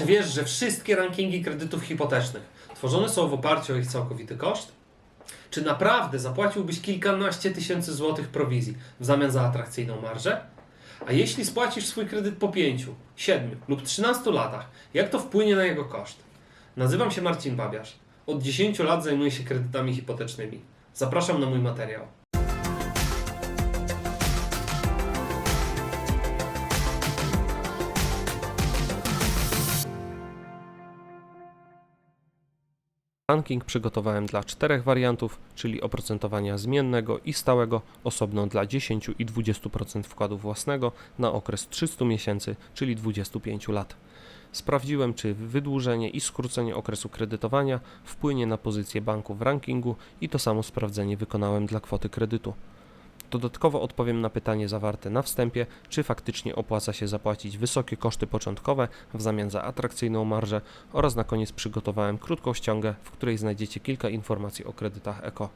Czy wiesz, że wszystkie rankingi kredytów hipotecznych tworzone są w oparciu o ich całkowity koszt? Czy naprawdę zapłaciłbyś kilkanaście tysięcy złotych prowizji w zamian za atrakcyjną marżę? A jeśli spłacisz swój kredyt po 5, 7 lub 13 latach, jak to wpłynie na jego koszt? Nazywam się Marcin Babiarz. Od 10 lat zajmuję się kredytami hipotecznymi. Zapraszam na mój materiał. Ranking przygotowałem dla czterech wariantów, czyli oprocentowania zmiennego i stałego, osobno dla 10 i 20% wkładu własnego na okres 300 miesięcy, czyli 25 lat. Sprawdziłem, czy wydłużenie i skrócenie okresu kredytowania wpłynie na pozycję banku w rankingu i to samo sprawdzenie wykonałem dla kwoty kredytu. Dodatkowo odpowiem na pytanie zawarte na wstępie, czy faktycznie opłaca się zapłacić wysokie koszty początkowe w zamian za atrakcyjną marżę oraz na koniec przygotowałem krótką ściągę, w której znajdziecie kilka informacji o kredytach ECO.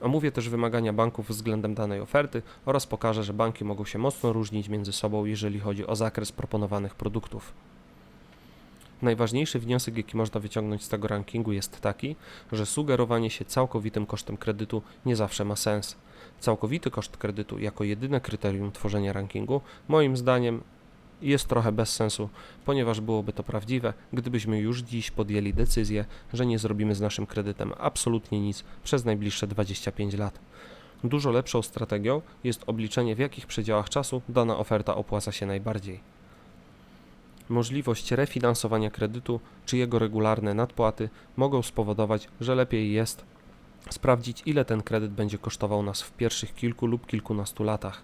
Omówię też wymagania banków względem danej oferty oraz pokażę, że banki mogą się mocno różnić między sobą, jeżeli chodzi o zakres proponowanych produktów. Najważniejszy wniosek, jaki można wyciągnąć z tego rankingu, jest taki, że sugerowanie się całkowitym kosztem kredytu nie zawsze ma sens. Całkowity koszt kredytu jako jedyne kryterium tworzenia rankingu, moim zdaniem, jest trochę bez sensu, ponieważ byłoby to prawdziwe, gdybyśmy już dziś podjęli decyzję, że nie zrobimy z naszym kredytem absolutnie nic przez najbliższe 25 lat. Dużo lepszą strategią jest obliczenie, w jakich przedziałach czasu dana oferta opłaca się najbardziej. Możliwość refinansowania kredytu czy jego regularne nadpłaty mogą spowodować, że lepiej jest sprawdzić, ile ten kredyt będzie kosztował nas w pierwszych kilku lub kilkunastu latach.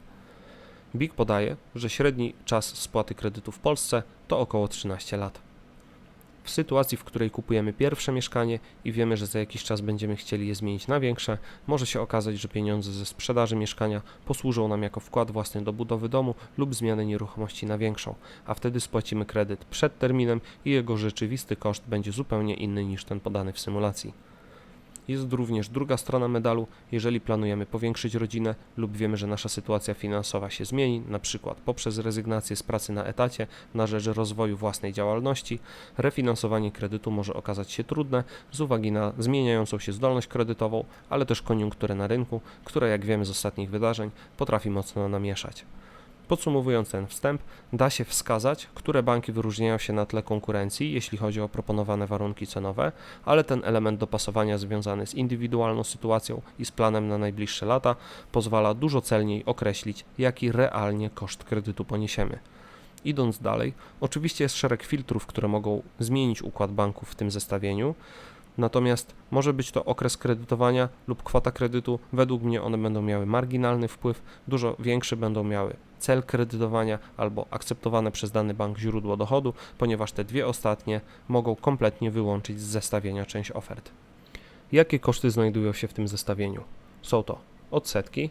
BIG podaje, że średni czas spłaty kredytu w Polsce to około 13 lat. W sytuacji, w której kupujemy pierwsze mieszkanie i wiemy, że za jakiś czas będziemy chcieli je zmienić na większe, może się okazać, że pieniądze ze sprzedaży mieszkania posłużą nam jako wkład własny do budowy domu lub zmiany nieruchomości na większą, a wtedy spłacimy kredyt przed terminem i jego rzeczywisty koszt będzie zupełnie inny niż ten podany w symulacji. Jest również druga strona medalu, jeżeli planujemy powiększyć rodzinę lub wiemy, że nasza sytuacja finansowa się zmieni, na przykład poprzez rezygnację z pracy na etacie na rzecz rozwoju własnej działalności, refinansowanie kredytu może okazać się trudne z uwagi na zmieniającą się zdolność kredytową, ale też koniunkturę na rynku, która jak wiemy z ostatnich wydarzeń potrafi mocno namieszać. Podsumowując ten wstęp, da się wskazać, które banki wyróżniają się na tle konkurencji, jeśli chodzi o proponowane warunki cenowe, ale ten element dopasowania związany z indywidualną sytuacją i z planem na najbliższe lata pozwala dużo celniej określić, jaki realnie koszt kredytu poniesiemy. Idąc dalej, oczywiście jest szereg filtrów, które mogą zmienić układ banków w tym zestawieniu. Natomiast może być to okres kredytowania lub kwota kredytu. Według mnie one będą miały marginalny wpływ, dużo większy będą miały cel kredytowania albo akceptowane przez dany bank źródło dochodu, ponieważ te dwie ostatnie mogą kompletnie wyłączyć z zestawienia część ofert. Jakie koszty znajdują się w tym zestawieniu? Są to odsetki,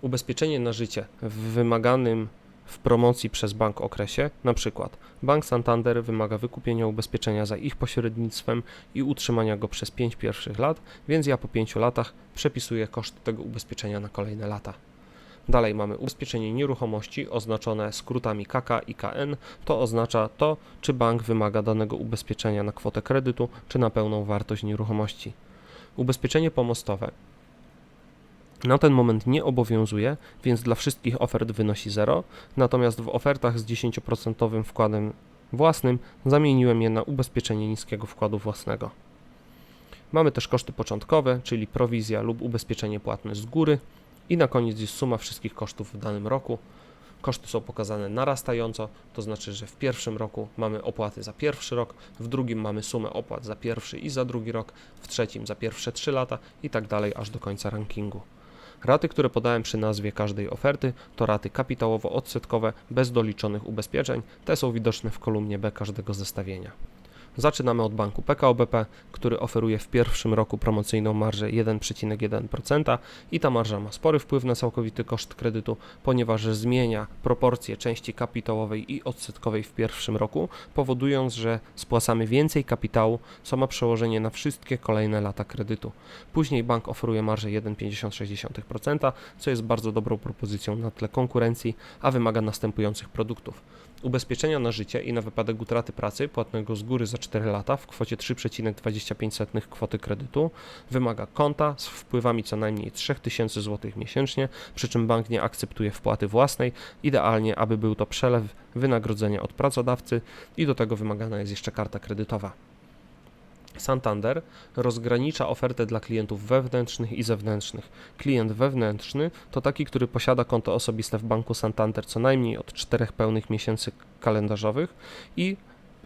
ubezpieczenie na życie w wymaganym w promocji przez bank okresie, na przykład Bank Santander wymaga wykupienia ubezpieczenia za ich pośrednictwem i utrzymania go przez 5 pierwszych lat, więc ja po 5 latach przepisuję koszt tego ubezpieczenia na kolejne lata. Dalej mamy ubezpieczenie nieruchomości oznaczone skrótami KK i KN. To oznacza to, czy bank wymaga danego ubezpieczenia na kwotę kredytu, czy na pełną wartość nieruchomości. Ubezpieczenie pomostowe na ten moment nie obowiązuje, więc dla wszystkich ofert wynosi 0, natomiast w ofertach z 10% wkładem własnym zamieniłem je na ubezpieczenie niskiego wkładu własnego. Mamy też koszty początkowe, czyli prowizja lub ubezpieczenie płatne z góry i na koniec jest suma wszystkich kosztów w danym roku. Koszty są pokazane narastająco, to znaczy, że w pierwszym roku mamy opłaty za pierwszy rok, w drugim mamy sumę opłat za pierwszy i za drugi rok, w trzecim za pierwsze 3 lata i tak dalej aż do końca rankingu. Raty, które podałem przy nazwie każdej oferty, to raty kapitałowo-odsetkowe bez doliczonych ubezpieczeń. Te są widoczne w kolumnie B każdego zestawienia. Zaczynamy od banku PKO BP, który oferuje w pierwszym roku promocyjną marżę 1,1% i ta marża ma spory wpływ na całkowity koszt kredytu, ponieważ zmienia proporcje części kapitałowej i odsetkowej w pierwszym roku, powodując, że spłacamy więcej kapitału, co ma przełożenie na wszystkie kolejne lata kredytu. Później bank oferuje marżę 1,56%, co jest bardzo dobrą propozycją na tle konkurencji, a wymaga następujących produktów ubezpieczenia na życie i na wypadek utraty pracy płatnego z góry za 4 lata w kwocie 3,25 kwoty kredytu wymaga konta z wpływami co najmniej 3000 zł miesięcznie, przy czym bank nie akceptuje wpłaty własnej, idealnie aby był to przelew wynagrodzenia od pracodawcy i do tego wymagana jest jeszcze karta kredytowa. Santander rozgranicza ofertę dla klientów wewnętrznych i zewnętrznych. Klient wewnętrzny to taki, który posiada konto osobiste w banku Santander co najmniej od 4 pełnych miesięcy kalendarzowych i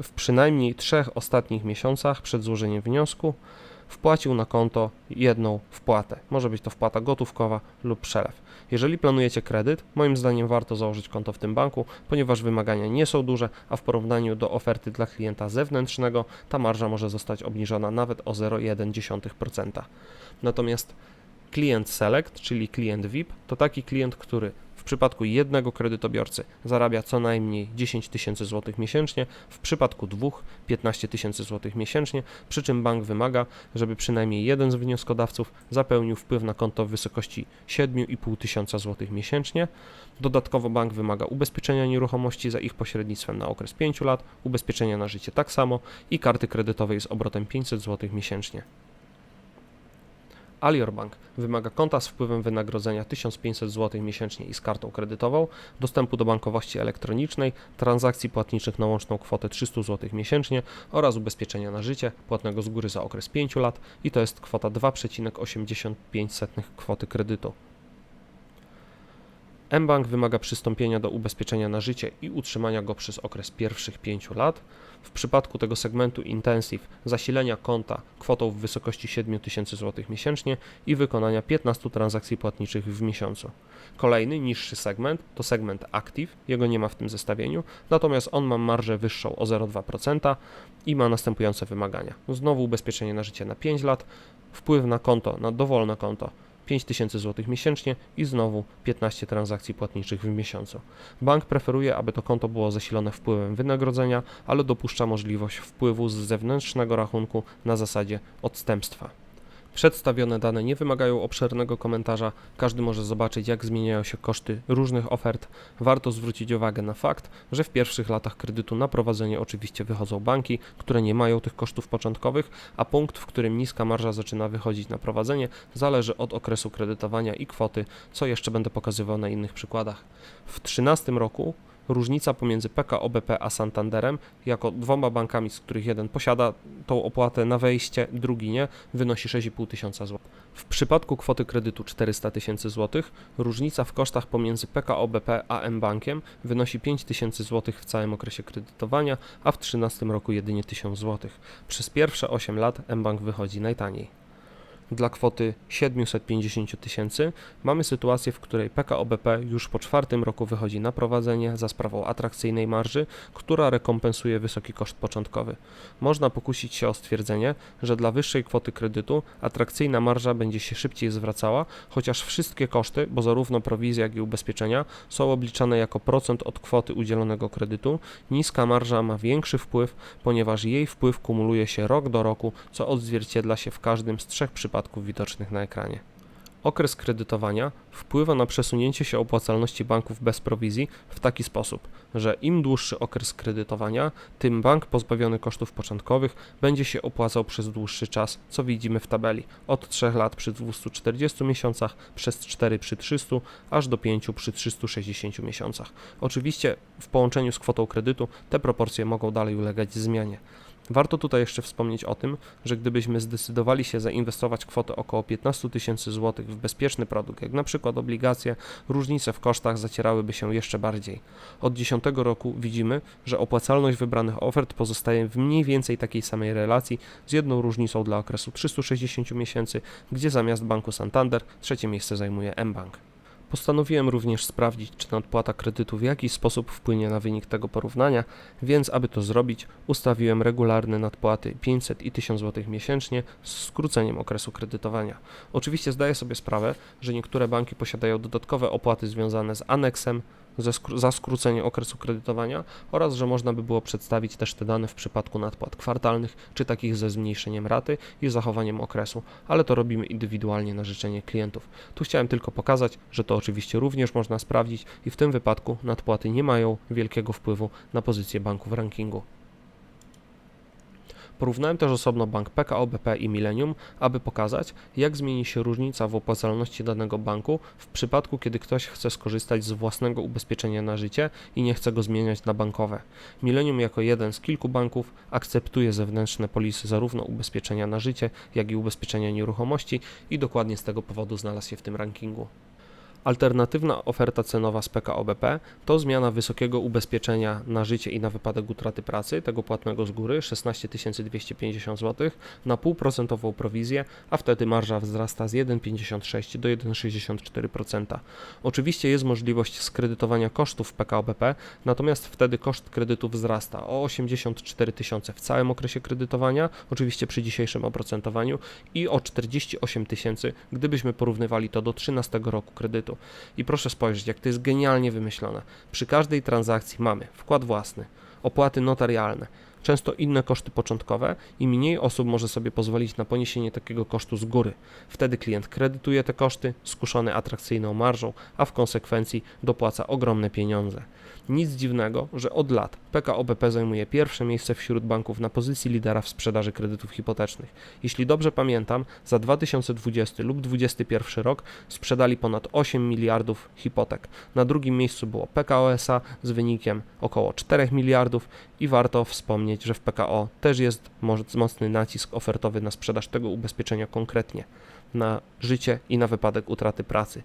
w przynajmniej trzech ostatnich miesiącach przed złożeniem wniosku wpłacił na konto jedną wpłatę. Może być to wpłata gotówkowa lub przelew. Jeżeli planujecie kredyt, moim zdaniem warto założyć konto w tym banku, ponieważ wymagania nie są duże, a w porównaniu do oferty dla klienta zewnętrznego ta marża może zostać obniżona nawet o 0,1%. Natomiast klient Select, czyli klient VIP, to taki klient, który przypadku jednego kredytobiorcy zarabia co najmniej 10 tysięcy złotych miesięcznie, w przypadku dwóch 15 tysięcy złotych miesięcznie, przy czym bank wymaga, żeby przynajmniej jeden z wnioskodawców zapełnił wpływ na konto w wysokości 7,5 tysiąca złotych miesięcznie. Dodatkowo bank wymaga ubezpieczenia nieruchomości za ich pośrednictwem na okres 5 lat, ubezpieczenia na życie tak samo i karty kredytowej z obrotem 500 złotych miesięcznie. Alior Bank wymaga konta z wpływem wynagrodzenia 1500 zł miesięcznie i z kartą kredytową, dostępu do bankowości elektronicznej, transakcji płatniczych na łączną kwotę 300 zł miesięcznie oraz ubezpieczenia na życie płatnego z góry za okres 5 lat i to jest kwota 2,85 kwoty kredytu. mBank wymaga przystąpienia do ubezpieczenia na życie i utrzymania go przez okres pierwszych 5 lat. W przypadku tego segmentu Intensive zasilenia konta kwotą w wysokości 7000 zł miesięcznie i wykonania 15 transakcji płatniczych w miesiącu. Kolejny, niższy segment to segment Active, jego nie ma w tym zestawieniu, natomiast on ma marżę wyższą o 0,2% i ma następujące wymagania. Znowu ubezpieczenie na życie na 5 lat, wpływ na konto, na dowolne konto 5000 zł miesięcznie i znowu 15 transakcji płatniczych w miesiącu. Bank preferuje, aby to konto było zasilone wpływem wynagrodzenia, ale dopuszcza możliwość wpływu z zewnętrznego rachunku na zasadzie odstępstwa. Przedstawione dane nie wymagają obszernego komentarza, każdy może zobaczyć, jak zmieniają się koszty różnych ofert. Warto zwrócić uwagę na fakt, że w pierwszych latach kredytu na prowadzenie oczywiście wychodzą banki, które nie mają tych kosztów początkowych, a punkt, w którym niska marża zaczyna wychodzić na prowadzenie, zależy od okresu kredytowania i kwoty, co jeszcze będę pokazywał na innych przykładach. W 2013 roku różnica pomiędzy PKO BP a Santanderem, jako dwoma bankami, z których jeden posiada tą opłatę na wejście, drugi nie, wynosi 6,5 tysiąca złotych. W przypadku kwoty kredytu 400 tysięcy złotych, różnica w kosztach pomiędzy PKO BP a M-Bankiem wynosi 5 tysięcy złotych w całym okresie kredytowania, a w 2013 roku jedynie 1000 złotych. Przez pierwsze 8 lat M-Bank wychodzi najtaniej dla kwoty 750 tysięcy, mamy sytuację, w której PKO BP już po czwartym roku wychodzi na prowadzenie za sprawą atrakcyjnej marży, która rekompensuje wysoki koszt początkowy. Można pokusić się o stwierdzenie, że dla wyższej kwoty kredytu atrakcyjna marża będzie się szybciej zwracała, chociaż wszystkie koszty, bo zarówno prowizja, jak i ubezpieczenia są obliczane jako procent od kwoty udzielonego kredytu, niska marża ma większy wpływ, ponieważ jej wpływ kumuluje się rok do roku, co odzwierciedla się w każdym z trzech przypadków widocznych na ekranie. Okres kredytowania wpływa na przesunięcie się opłacalności banków bez prowizji w taki sposób, że im dłuższy okres kredytowania, tym bank pozbawiony kosztów początkowych będzie się opłacał przez dłuższy czas, co widzimy w tabeli, od 3 lat przy 240 miesiącach, przez 4 przy 300, aż do 5 przy 360 miesiącach. Oczywiście w połączeniu z kwotą kredytu te proporcje mogą dalej ulegać zmianie. Warto tutaj jeszcze wspomnieć o tym, że gdybyśmy zdecydowali się zainwestować kwotę około 15 tysięcy złotych w bezpieczny produkt, jak na przykład obligacje, różnice w kosztach zacierałyby się jeszcze bardziej. Od 10 roku widzimy, że opłacalność wybranych ofert pozostaje w mniej więcej takiej samej relacji, z jedną różnicą dla okresu 360 miesięcy, gdzie zamiast banku Santander trzecie miejsce zajmuje mBank. Postanowiłem również sprawdzić, czy nadpłata kredytu w jakiś sposób wpłynie na wynik tego porównania, więc aby to zrobić, ustawiłem regularne nadpłaty 500 i 1000 zł miesięcznie z skróceniem okresu kredytowania. Oczywiście zdaję sobie sprawę, że niektóre banki posiadają dodatkowe opłaty związane z aneksem, za skrócenie okresu kredytowania oraz że można by było przedstawić też te dane w przypadku nadpłat kwartalnych czy takich ze zmniejszeniem raty i zachowaniem okresu, ale to robimy indywidualnie na życzenie klientów. Tu chciałem tylko pokazać, że to oczywiście również można sprawdzić i w tym wypadku nadpłaty nie mają wielkiego wpływu na pozycję banku w rankingu. Porównałem też osobno bank PKO BP i Millennium, aby pokazać, jak zmieni się różnica w opłacalności danego banku w przypadku, kiedy ktoś chce skorzystać z własnego ubezpieczenia na życie i nie chce go zmieniać na bankowe. Millennium jako jeden z kilku banków akceptuje zewnętrzne polisy zarówno ubezpieczenia na życie, jak i ubezpieczenia nieruchomości i dokładnie z tego powodu znalazł się w tym rankingu. Alternatywna oferta cenowa z PKO BP to zmiana wysokiego ubezpieczenia na życie i na wypadek utraty pracy, tego płatnego z góry 16 250 zł na półprocentową prowizję, a wtedy marża wzrasta z 1,56 do 1,64%. Oczywiście jest możliwość skredytowania kosztów PKO BP, natomiast wtedy koszt kredytu wzrasta o 84 tysiące w całym okresie kredytowania, oczywiście przy dzisiejszym oprocentowaniu i o 48 tysięcy, gdybyśmy porównywali to do 13 roku kredytu. I proszę spojrzeć, jak to jest genialnie wymyślone. Przy każdej transakcji mamy wkład własny, opłaty notarialne, często inne koszty początkowe i mniej osób może sobie pozwolić na poniesienie takiego kosztu z góry. Wtedy klient kredytuje te koszty, skuszony atrakcyjną marżą, a w konsekwencji dopłaca ogromne pieniądze. Nic dziwnego, że od lat PKO BP zajmuje pierwsze miejsce wśród banków na pozycji lidera w sprzedaży kredytów hipotecznych. Jeśli dobrze pamiętam, za 2020 lub 2021 rok sprzedali ponad 8 miliardów hipotek. Na drugim miejscu było PKO SA z wynikiem około 4 miliardów i warto wspomnieć, że w PKO też jest moc- mocny nacisk ofertowy na sprzedaż tego ubezpieczenia konkretnie na życie i na wypadek utraty pracy.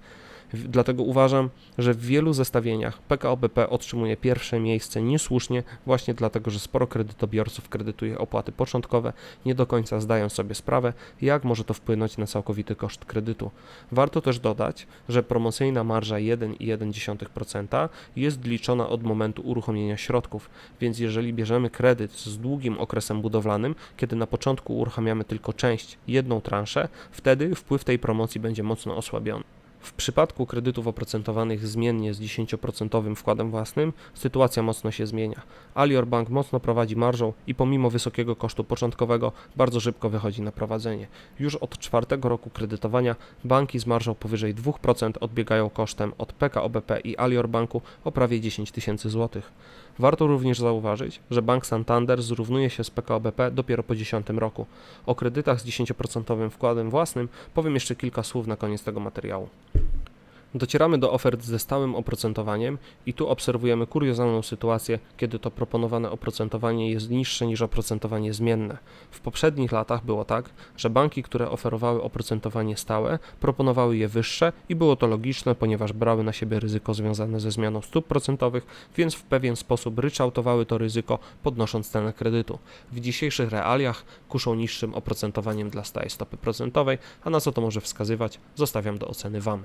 Dlatego uważam, że w wielu zestawieniach PKO BP otrzymuje pierwsze miejsce niesłusznie, właśnie dlatego, że sporo kredytobiorców kredytuje opłaty początkowe, nie do końca zdają sobie sprawę, jak może to wpłynąć na całkowity koszt kredytu. Warto też dodać, że promocyjna marża 1,1% jest liczona od momentu uruchomienia środków, więc jeżeli bierzemy kredyt z długim okresem budowlanym, kiedy na początku uruchamiamy tylko część, jedną transzę, wtedy wpływ tej promocji będzie mocno osłabiony. W przypadku kredytów oprocentowanych zmiennie z 10% wkładem własnym, sytuacja mocno się zmienia. Alior Bank mocno prowadzi marżą i pomimo wysokiego kosztu początkowego bardzo szybko wychodzi na prowadzenie. Już od czwartego roku kredytowania banki z marżą powyżej 2% odbiegają kosztem od PKO BP i Alior Banku o prawie 10 tysięcy złotych. Warto również zauważyć, że Bank Santander zrównuje się z PKO BP dopiero po 10 roku. O kredytach z 10% wkładem własnym powiem jeszcze kilka słów na koniec tego materiału. Docieramy do ofert ze stałym oprocentowaniem i tu obserwujemy kuriozalną sytuację, kiedy to proponowane oprocentowanie jest niższe niż oprocentowanie zmienne. W poprzednich latach było tak, że banki, które oferowały oprocentowanie stałe, proponowały je wyższe i było to logiczne, ponieważ brały na siebie ryzyko związane ze zmianą stóp procentowych, więc w pewien sposób ryczałtowały to ryzyko, podnosząc cenę kredytu. W dzisiejszych realiach kuszą niższym oprocentowaniem dla stałej stopy procentowej, a na co to może wskazywać, zostawiam do oceny Wam.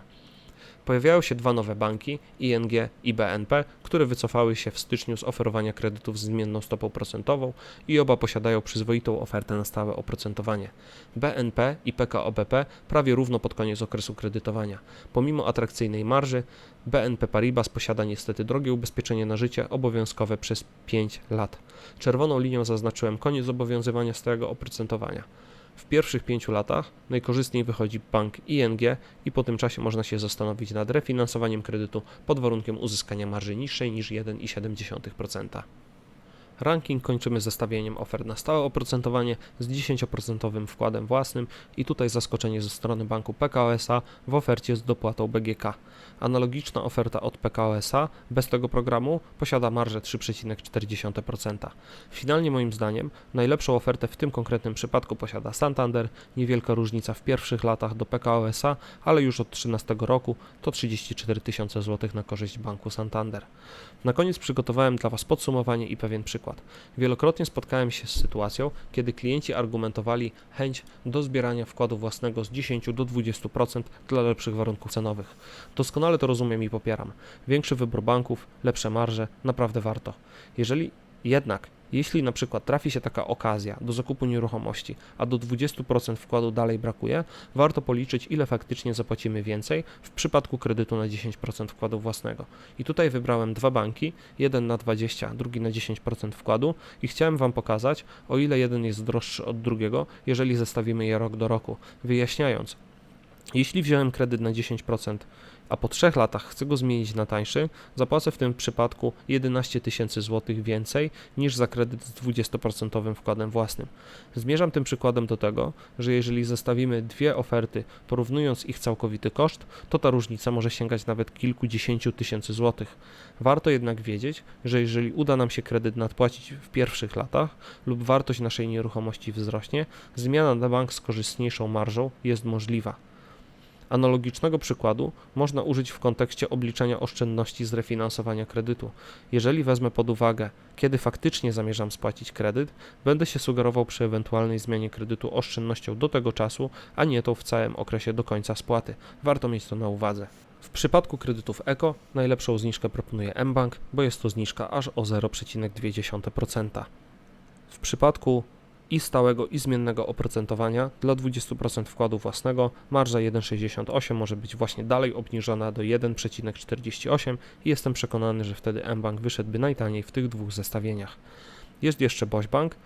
Pojawiają się dwa nowe banki, ING i BNP, które wycofały się w styczniu z oferowania kredytów z zmienną stopą procentową i oba posiadają przyzwoitą ofertę na stałe oprocentowanie. BNP i PKO BP prawie równo pod koniec okresu kredytowania. Pomimo atrakcyjnej marży, BNP Paribas posiada niestety drogie ubezpieczenie na życie obowiązkowe przez 5 lat. Czerwoną linią zaznaczyłem koniec obowiązywania stałego oprocentowania. W pierwszych pięciu latach najkorzystniej wychodzi bank ING i po tym czasie można się zastanowić nad refinansowaniem kredytu pod warunkiem uzyskania marży niższej niż 1,7%. Ranking kończymy zestawieniem ofert na stałe oprocentowanie z 10% wkładem własnym i tutaj zaskoczenie ze strony banku PKO SA w ofercie z dopłatą BGK. Analogiczna oferta od PKO SA bez tego programu posiada marżę 3,4%. Finalnie moim zdaniem najlepszą ofertę w tym konkretnym przypadku posiada Santander, niewielka różnica w pierwszych latach do PKO SA, ale już od 13 roku to 34 tysiące złotych na korzyść banku Santander. Na koniec przygotowałem dla Was podsumowanie i pewien przykład. Wielokrotnie spotkałem się z sytuacją, kiedy klienci argumentowali chęć do zbierania wkładu własnego z 10 do 20% dla lepszych warunków cenowych. Doskonale to rozumiem i popieram. Większy wybór banków, lepsze marże, naprawdę warto. Jeżeli jednak Jeśli na przykład trafi się taka okazja do zakupu nieruchomości, a do 20% wkładu dalej brakuje, warto policzyć, ile faktycznie zapłacimy więcej w przypadku kredytu na 10% wkładu własnego. I tutaj wybrałem dwa banki, jeden na 20, drugi na 10% wkładu i chciałem Wam pokazać, o ile jeden jest droższy od drugiego, jeżeli zestawimy je rok do roku, wyjaśniając, jeśli wziąłem kredyt na 10%, a po 3 latach chcę go zmienić na tańszy, zapłacę w tym przypadku 11 tysięcy złotych więcej niż za kredyt z 20% wkładem własnym. Zmierzam tym przykładem do tego, że jeżeli zestawimy dwie oferty, porównując ich całkowity koszt, to ta różnica może sięgać nawet kilkudziesięciu tysięcy złotych. Warto jednak wiedzieć, że jeżeli uda nam się kredyt nadpłacić w pierwszych latach lub wartość naszej nieruchomości wzrośnie, zmiana na bank z korzystniejszą marżą jest możliwa. Analogicznego przykładu można użyć w kontekście obliczenia oszczędności z refinansowania kredytu. Jeżeli wezmę pod uwagę, kiedy faktycznie zamierzam spłacić kredyt, będę się sugerował przy ewentualnej zmianie kredytu oszczędnością do tego czasu, a nie tą w całym okresie do końca spłaty. Warto mieć to na uwadze. W przypadku kredytów ECO najlepszą zniżkę proponuje mBank, bo jest to zniżka aż o 0,2%. W przypadku i stałego i zmiennego oprocentowania dla 20% wkładu własnego marża 1,68 może być właśnie dalej obniżona do 1,48 i jestem przekonany, że wtedy mBank wyszedłby najtaniej w tych dwóch zestawieniach. Jest jeszcze Bośbank.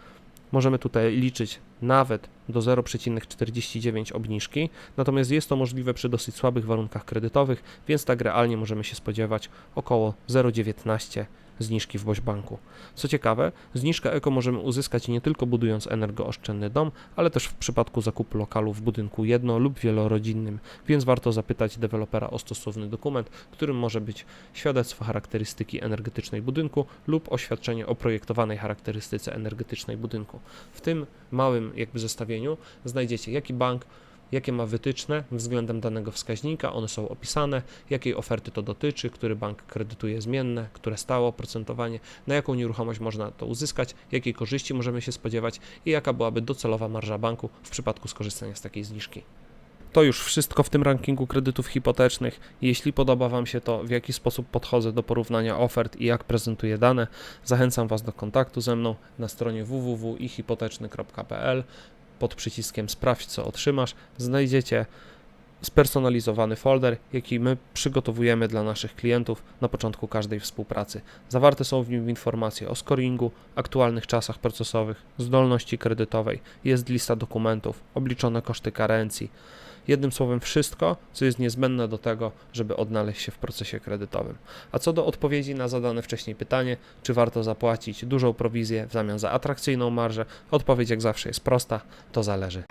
Możemy tutaj liczyć nawet do 0,49 obniżki, natomiast jest to możliwe przy dosyć słabych warunkach kredytowych, więc tak realnie możemy się spodziewać około 0,19 zniżki w Bośbanku. Co ciekawe, zniżkę eko możemy uzyskać nie tylko budując energooszczędny dom, ale też w przypadku zakupu lokalu w budynku jedno- lub wielorodzinnym, więc warto zapytać dewelopera o stosowny dokument, którym może być świadectwo charakterystyki energetycznej budynku lub oświadczenie o projektowanej charakterystyce energetycznej budynku. W tym małym jakby zestawieniu znajdziecie jaki bank jakie ma wytyczne? Względem danego wskaźnika, one są opisane, jakiej oferty to dotyczy, który bank kredytuje zmienne, które stałe oprocentowanie, na jaką nieruchomość można to uzyskać, jakiej korzyści możemy się spodziewać? I jaka byłaby docelowa marża banku w przypadku skorzystania z takiej zniżki. To już wszystko w tym rankingu kredytów hipotecznych. Jeśli podoba Wam się to, w jaki sposób podchodzę do porównania ofert i jak prezentuję dane, zachęcam Was do kontaktu ze mną na stronie www.ihipoteczny.pl pod przyciskiem Sprawdź co otrzymasz znajdziecie spersonalizowany folder, jaki my przygotowujemy dla naszych klientów na początku każdej współpracy. Zawarte są w nim informacje o scoringu, aktualnych czasach procesowych, zdolności kredytowej, jest lista dokumentów, obliczone koszty karencji. Jednym słowem, wszystko, co jest niezbędne do tego, żeby odnaleźć się w procesie kredytowym. A co do odpowiedzi na zadane wcześniej pytanie, czy warto zapłacić dużą prowizję w zamian za atrakcyjną marżę, odpowiedź jak zawsze jest prosta: to zależy.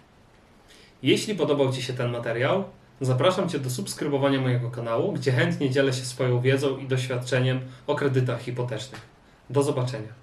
Jeśli podobał Ci się ten materiał, zapraszam Cię do subskrybowania mojego kanału, gdzie chętnie dzielę się swoją wiedzą i doświadczeniem o kredytach hipotecznych. Do zobaczenia.